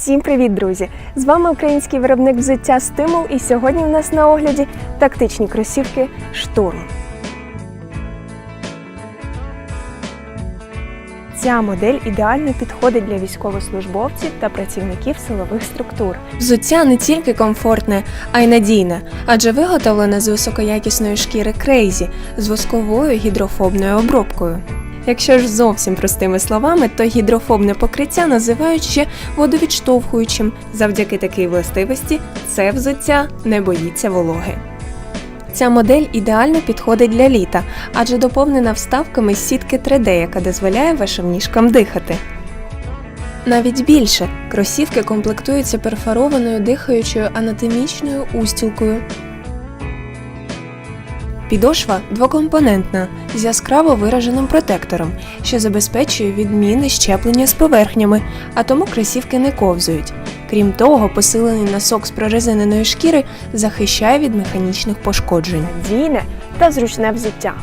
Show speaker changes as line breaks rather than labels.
Всім привіт, друзі! З вами український виробник взуття Стимул, і сьогодні в нас на огляді тактичні кросівки Штурм. Ця модель ідеально підходить для військовослужбовців та працівників силових структур. Взуття не тільки комфортне, а й надійне, адже виготовлене з високоякісної шкіри Крейзі з восковою гідрофобною обробкою. Якщо ж зовсім простими словами, то гідрофобне покриття називають ще водовідштовхуючим. Завдяки такій властивості це взуття не боїться вологи. Ця модель ідеально підходить для літа, адже доповнена вставками з сітки 3D, яка дозволяє вашим ніжкам дихати. Навіть більше кросівки комплектуються перфорованою дихаючою анатомічною устілкою. Підошва двокомпонентна з яскраво вираженим протектором, що забезпечує відмінне щеплення з поверхнями, а тому кросівки не ковзують. Крім того, посилений носок з прорезиненої шкіри захищає від механічних пошкоджень. Дійне та зручне взуття.